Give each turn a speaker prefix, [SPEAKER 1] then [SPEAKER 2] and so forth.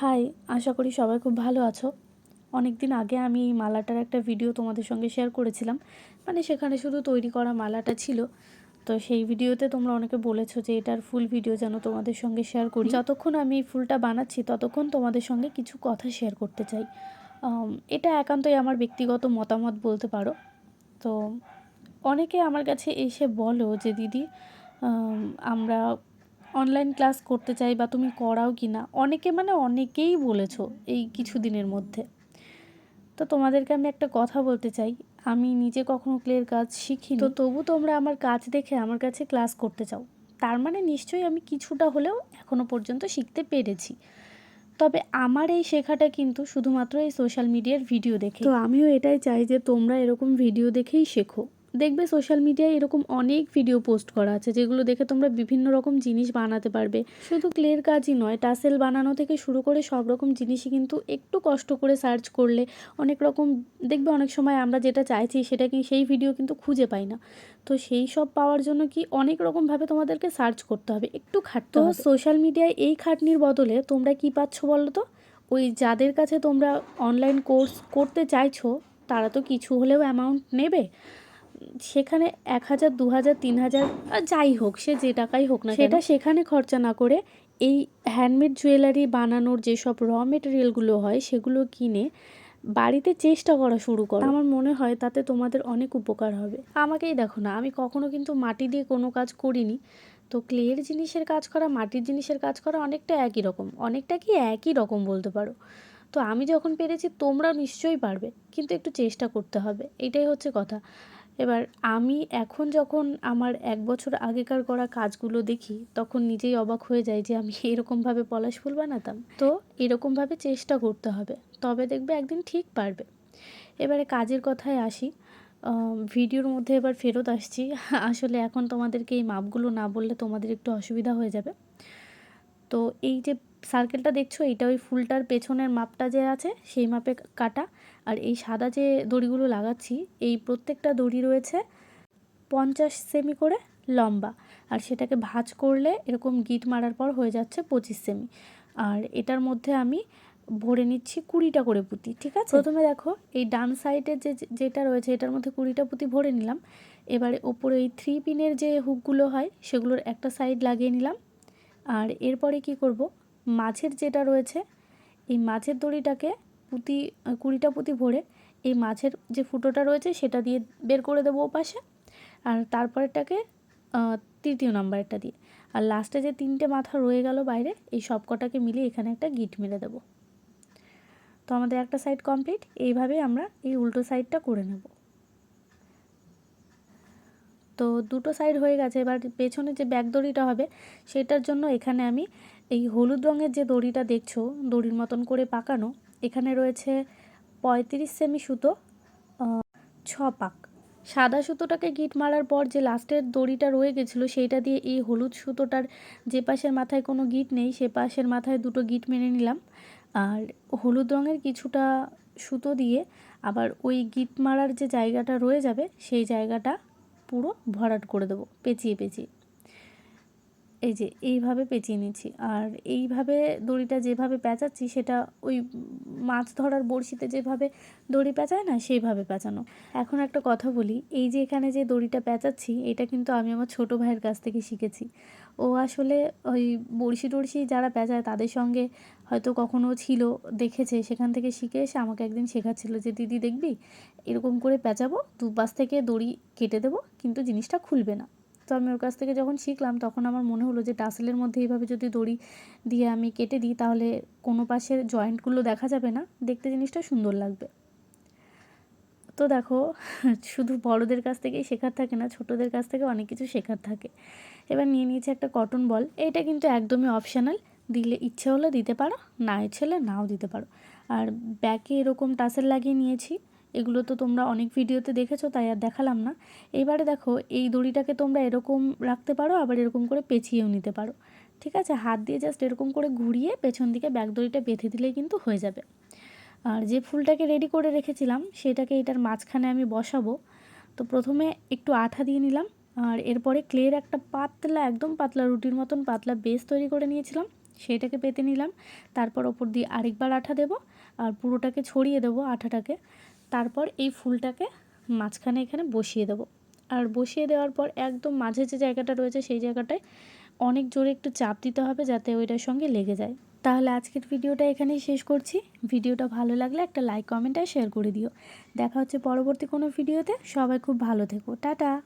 [SPEAKER 1] High, আশা করি সবাই খুব ভালো আছো। অনেক দিন আগে আমি এই মালাটার একটা ভিডিও তোমাদের সঙ্গে শেয়ার করেছিলাম। মানে সেখানে শুধু তৈরি করা মালাটা ছিল। তো সেই ভিডিওতে তোমরা অনেকে বলেছ যে এটার ফুল ভিডিও যেন তোমাদের সঙ্গে শেয়ার করি। যতক্ষণ আমি এই ফুলটা বানাচ্ছি, ততক্ষণ তোমাদের সঙ্গে কিছু কথা শেয়ার করতে চাই। এটা একান্তই আমার ব্যক্তিগত মতামত বলতে পারো। তো অনেকে আমার কাছে এসে বলো যে, দিদি আমরা অনলাইন ক্লাস করতে চাই বা তুমি করাও কি না অনেকে মানে অনেকেই বলেছ এই কিছু দিনের মধ্যে। তো তোমাদেরকে আমি একটা কথা বলতে চাই আমি নিজে কখনো ক্লের কাজ শিখি তো তবু তোমরা আমার কাজ দেখে আমার কাছে ক্লাস করতে চাও তার মানে নিশ্চয়ই আমি কিছুটা হলেও এখনও পর্যন্ত শিখতে পেরেছি। তবে আমার এই শেখাটা কিন্তু শুধুমাত্র এই সোশ্যাল মিডিয়ার ভিডিও দেখে। তো আমিও এটাই চাই যে তোমরা এরকম ভিডিও দেখেই শেখো। দেখবে সোশ্যাল মিডিয়ায় এরকম অনেক ভিডিও পোস্ট করা আছে যেগুলো দেখে তোমরা বিভিন্ন রকম জিনিস বানাতে পারবে। শুধু ক্লের কাজই নয় টাসেল বানানো থেকে শুরু করে সব রকম জিনিসই কিন্তু একটু কষ্ট করে সার্চ করলে অনেক রকম দেখবে অনেক সময় আমরা যেটা চাইছি সেটা কি সেই ভিডিও কিন্তু খুঁজে পাই না। তো সেই সব পাওয়ার জন্য কি অনেক রকমভাবে তোমাদেরকে সার্চ করতে হবে একটু খাটতে হবে। সোশ্যাল মিডিয়ায় এই খাটনির বদলে তোমরা কি পাচ্ছ বলো তো? ওই যাদের কাছে তোমরা অনলাইন কোর্স করতে চাইছো তারা তো কিছু হলেও অ্যামাউন্ট নেবে। সেখানে এক হাজার দু হাজার তিন হাজার যাই হোক সে যে টাকাই হোক না সেটা সেখানে খরচা না করে এই হ্যান্ডমেড জুয়েলারি বানানোর যেসব র মেটেরিয়ালগুলো হয় সেগুলো কিনে বাড়িতে চেষ্টা করা শুরু করো। আমার মনে হয় তাতে তোমাদের অনেক উপকার হবে। আমাকেই দেখো না আমি কখনো কিন্তু মাটি দিয়ে কোনো কাজ করিনি। তো ক্লের জিনিসের কাজ করা মাটির জিনিসের কাজ করা অনেকটা একই রকম। অনেকটা কি একই রকম বলতে পারো? তো আমি যখন পেরেছি তোমরাও নিশ্চয়ই পারবে কিন্তু একটু চেষ্টা করতে হবে। এটাই হচ্ছে কথা। এবার আমি এখন যখন আমার এক বছর আগেকার করা কাজগুলো দেখি, তখন নিজেই অবাক হয়ে যাই যে আমি এরকমভাবে পলাশ ফুল বানাতাম। তো এরকমভাবে চেষ্টা করতে হবে, তবে দেখবে একদিন ঠিক পারবে। এবারে কাজের কথায় আসি। ভিডিওর মধ্যে এবার ফেরত আসছি। আসলে এখন তোমাদেরকে এই মাপগুলো না বললে তোমাদের একটু অসুবিধা হয়ে যাবে। তো এই যে সার্কেলটা দেখছ এইটা ওই ফুলটার পেছনের মাপটা যে আছে, সেই মাপে কাটা। আর এই সাদা যে দড়িগুলো লাগাচ্ছি, এই প্রত্যেকটা দড়ি রয়েছে পঞ্চাশ সেমি করে লম্বা। আর সেটাকে ভাঁজ করলে এরকম গিট মারার পর হয়ে যাচ্ছে পঁচিশ সেমি আর এটার মধ্যে আমি ভরে নিচ্ছি কুড়িটা করে পুঁতি, ঠিক আছে? প্রথমে দেখো, এই ডান সাইডে যে যে- যেটা রয়েছে, এটার মধ্যে কুড়িটা পুঁতি ভরে নিলাম। এবারে ওপরে এই থ্রি পিনের যে হুকগুলো হয়, সেগুলোর একটা সাইড লাগিয়ে নিলাম। আর এরপরে কি করব? মাছের যেটা রয়েছে, এই মাছের দড়িটাকে পুঁতি, কুড়িটা পুঁতি ভরে এই মাছের যে ফুটোটা রয়েছে সেটা দিয়ে বের করে দেবো পাশে আর তারপরেরটাকে তৃতীয় নাম্বারটা দিয়ে। আর লাস্টে যে তিনটে মাথা রয়ে গেল বাইরে, এই সব কটাকে মিলিয়ে এখানে একটা গিট মেরে দেবো। তো আমাদের একটা সাইড কমপ্লিট এইভাবে আমরা এই উল্টো সাইডটা করে নেব। তো দুটো সাইড হয়ে গেছে। এবার পেছনে যে ব্যাক দড়িটা হবে, সেটার জন্য এখানে আমি এই হলুদ রঙের যে দড়িটা দেখছ, দড়ির মতন করে পাকানো, এখানে রয়েছে পঁয়ত্রিশ সেমি সুতো ছ পাক। সাদা সুতোটাকে গিট মারার পর যে লাস্টের দড়িটা রয়ে গেছিল, সেইটা দিয়ে এই হলুদ সুতোটার যে পাশের মাথায় কোনো গিট নেই, সে পাশের মাথায় দুটো গিট মেরে নিলাম। আর হলুদ রঙের কিছুটা সুতো দিয়ে আবার ওই গিট মারার যে জায়গাটা রয়ে যাবে, সেই জায়গাটা পুরো ভরাট করে দেবো পেঁচিয়ে পেঁচিয়ে। এই যে এইভাবে পেঁচিয়ে নিচ্ছি। আর এইভাবে দড়িটা যেভাবে পেঁচাচ্ছি, সেটা ওই মাছ ধরার বড়শিতে যেভাবে দড়ি পেঁচায় না, সেইভাবে পেঁচানো। এখন একটা কথা বলি, এই যে এখানে যে দড়িটা পেঁচাচ্ছি, এটা কিন্তু আমি আমার ছোটো ভাইয়ের কাছ থেকে শিখেছি। ও আসলে ওই বড়শি টড়শি যারা পেঁচায়, তাদের সঙ্গে হয়তো কখনো ছিল, দেখেছে, সেখান থেকে শিখে এসে আমাকে একদিন শেখাচ্ছিল যে, দিদি, দেখবি? এরকম করে পেঁচাবো, দুপাশ থেকে দড়ি কেটে দেবো, কিন্তু জিনিসটা খুলবে না। তো আমি ওর কাছ থেকে যখন শিখলাম, তখন আমার মনে হলো যে টাসেলের মধ্যে এইভাবে যদি দড়ি দিয়ে আমি কেটে দিই, তাহলে কোনো পাশের জয়েন্টগুলো দেখা যাবে না। দেখতে জিনিসটা সুন্দর লাগবে। তো দেখো, শুধু বড়দের কাছ থেকেই শেখার থাকে না, ছোটদের কাছ থেকে অনেক কিছু শেখার থাকে। এবার নিয়ে নিয়েছি একটা কটন বল এইটা কিন্তু একদমই অপশানাল দিলে ইচ্ছে হলে দিতে পারো, না ইচ্ছে হলে নাও দিতে পারো। আর ব্যাকে এরকম টাসেল লাগিয়ে নিয়েছি। এগুলো তো তোমরা অনেক ভিডিওতে দেখেছ, তাই আর দেখালাম না। এবারে দেখো, এই দড়িটাকে তোমরা এরকম রাখতে পারো, আবার এরকম করে পেঁচিয়েও নিতে পারো। ঠিক আছে? হাত দিয়ে জাস্ট এরকম করে ঘুরিয়ে পেছন দিকে ব্যাক দড়িটা বেঁধে দিলেই কিন্তু হয়ে যাবে। আর যে ফুলটাকে রেডি করে রেখেছিলাম, সেটাকে এটার মাঝখানে আমি বসাবো। তো প্রথমে একটু আঠা দিয়ে নিলাম, আর এরপরে ক্লের একটা পাতলা, একদম পাতলা রুটির মতন পাতলা বেস তৈরি করে নিয়েছিলাম। সেইটাকে পেতে নিলাম, তারপর ওপর দিয়ে আরেকবার আঠা দেব, আর পুরোটাকে ছড়িয়ে দেবো আঠাটাকে। তারপর এই ফুলটাকে মাঝখানে এখানে বসিয়ে দেবো। আর বসিয়ে দেওয়ার পর একদম মাঝে যে জায়গাটা রয়েছে সেই জায়গাটায় অনেক জোরে একটু চাপ দিতে হবে যাতে ওইটার সঙ্গে লেগে যায়। তাহলে আজকের ভিডিওটা এখানেই শেষ করছি। ভিডিওটা ভালো লাগলে একটা লাইক, কমেন্ট আর শেয়ার করে দিও। দেখা হচ্ছে পরবর্তী কোনো ভিডিওতে। সবাই খুব ভালো থেকো। টাটা!